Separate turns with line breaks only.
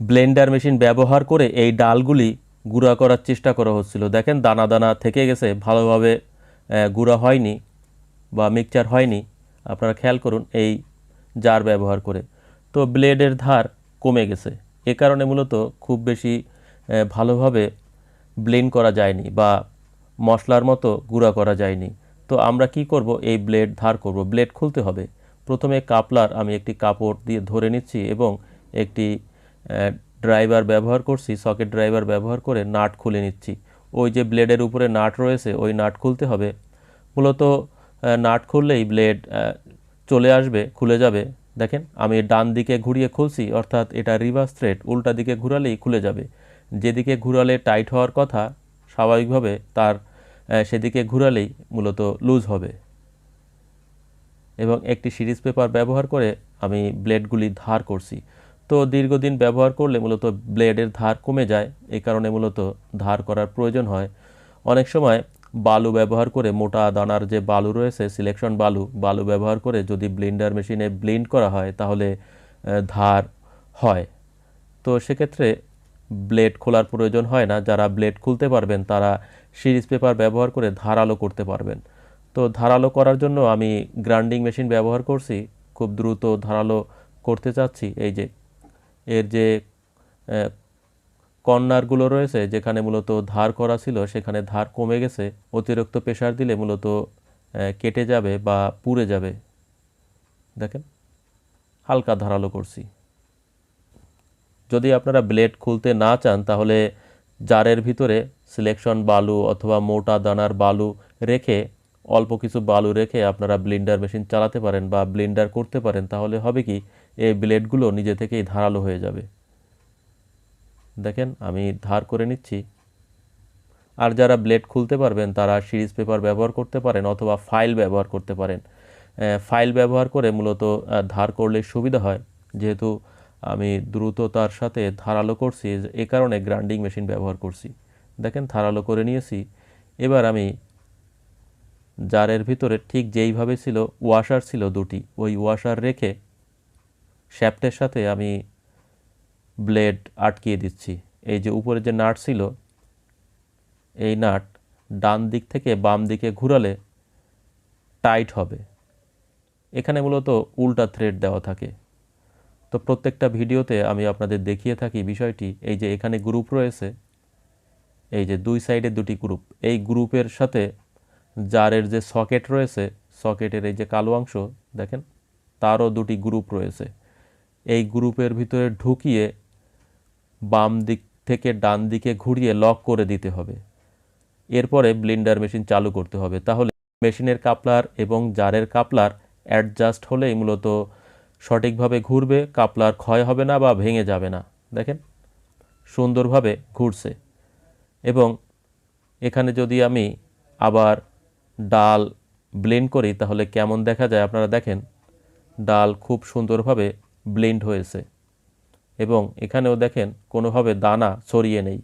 Blender machine ব্যবহার করে এই ডালগুলি গুঁড়া করার চেষ্টা করা হচ্ছিল। দেখেন, দানা দানা থেকে গেছে, ভালোভাবে গুঁড়া হয়নি বা মিক্সচার হয়নি। আপনারা খেয়াল করুন এই জার ব্যবহার করে। তো ব্লেডের ধার কমে গেছে। এ কারণে মূলত খুব বেশি ভালোভাবে ব্লেন্ড করা যায়নি বা মশলার মতো গুঁড়া করা যায়নি। তো আমরা কি করব? এই ব্লেড ধার করব। ব্লেড খুলতে হবে। প্রথমে কাপলার আমি একটি কাপড় দিয়ে ধরে নিচ্ছি এবং একটি ড্রাইভার ব্যবহার করছি, সকেট ড্রাইভার ব্যবহার করে নাট খুলে নিচ্ছি। ওই যে ব্লেডের উপরে নাট রয়েছে, ওই নাট খুলতে হবে। মূলত নাট খুললেই ব্লেড চলে আসবে, খুলে যাবে। দেখেন, আমি ডান দিকে ঘুরিয়ে খুলছি, অর্থাৎ এটা রিভার্স থ্রেড, উল্টা দিকে ঘুরালেই খুলে যাবে। যেদিকে ঘুরালে টাইট হওয়ার কথা, স্বাভাবিকভাবে তার সেদিকে ঘুরালেই মূলত লুজ হবে। এবং একটি সিরিজ পেপার ব্যবহার করে আমি ব্লেডগুলি ধার করছি। তো দীর্ঘদিন ব্যবহার করলে মূলত ব্লেডের ধার কমে যায় এই কারণে মূলত ধার করার প্রয়োজন হয়। অনেক সময় বালু ব্যবহার করে মোটা দানার যে বালু রয়েছে, সিলেকশন বালু বালু ব্যবহার করে যদি ব্লেন্ডার মেশিনে ব্লেন্ড করা হয় তাহলে ধার হয়। তো সেক্ষেত্রে ব্লেড খোলার প্রয়োজন হয় না। যারা ব্লেড খুলতে পারবেন, তারা সিরিজ পেপার ব্যবহার করে ধারালো করতে পারবেন। তো ধারালো করার জন্য আমি গ্রাইন্ডিং মেশিন ব্যবহার করছি, খুব দ্রুত ধারালো করতে চাচ্ছি। এই যে এর যে কর্নারগুলো রয়েছে, যেখানে মূলত ধার করা ছিল, সেখানে ধার কমে গেছে, অতিরিক্ত প্রেশার দিলে মূলত কেটে যাবে বা পুড়ে যাবে। দেখেন, হালকা ধারালো করছি। যদি আপনারা ব্লেড খুলতে না চান, তাহলে জারের ভিতরে সিলেকশন বালু অথবা মোটা দানার বালু রেখে, অল্প কিছু বালু রেখে আপনারা ব্লিন্ডার মেশিন চালাতে পারেন বা ব্লিন্ডার করতে পারেন, তাহলে হবে কি এই ব্লেডগুলো নিজে থেকেই ধারালো হয়ে যাবে। দেখেন, আমি ধার করে নিচ্ছি। আর যারা ব্লেড খুলতে পারবেন, তারা সিরিজ পেপার ব্যবহার করতে পারেন অথবা ফাইল ব্যবহার করতে পারেন। ফাইল ব্যবহার করে মূলত ধার করলে সুবিধা হয়। যেহেতু আমি দ্রুততার সাথে ধারালো করছি, এ কারণে গ্রাইন্ডিং মেশিন ব্যবহার করছি। দেখেন, ধারালো করে নিয়েছি। এবার আমি জারের ভিতরে ঠিক যেইভাবে ছিল, ওয়াশার ছিল দুটি। ওই ওয়াশার রেখে শ্যাফটের সাথে আমি ব্লেড আটকিয়ে দিচ্ছি। এই যে উপরে যে নাট ছিল, এই নাট ডান দিক থেকে বাম দিকে ঘুরালে টাইট হবে। এখানে মূলত উল্টা থ্রেড দেওয়া থাকে। তো প্রত্যেকটা ভিডিওতে আমি আপনাদের দেখিয়ে থাকি বিষয়টি। এই যে এখানে গ্রুপ রয়েছে, এই যে দুই সাইডে দুটি গ্রুপ। এই গ্রুপের সাথে জারের যে সকেট রয়েছে, সকেটের এই যে কালো অংশ, দেখেন, তারও দুটি গ্রুপ রয়েছে। এই গ্রুপের ভিতরে ঢুকিয়ে বাম দিক থেকে ডান দিকে ঘুরিয়ে লক করে দিতে হবে। এরপরে ব্লেন্ডার মেশিন চালু করতে হবে। তাহলে মেশিনের কাপলার এবং জারের কাপলার অ্যাডজাস্ট হলেই মূলত সঠিকভাবে ঘুরবে, কাপলার ক্ষয় হবে না বা ভেঙে যাবে না। দেখেন, সুন্দরভাবে ঘুরছে। এবং এখানে যদি আমি আবার ডাল ব্লেন্ড করি, তাহলে কেমন দেখা যায়? আপনারা দেখেন, ডাল খুব সুন্দরভাবে ব্লেন্ড হয়েছে। এবং এখানেও দেখেন কোনোভাবে দানা ছড়িয়ে নেই।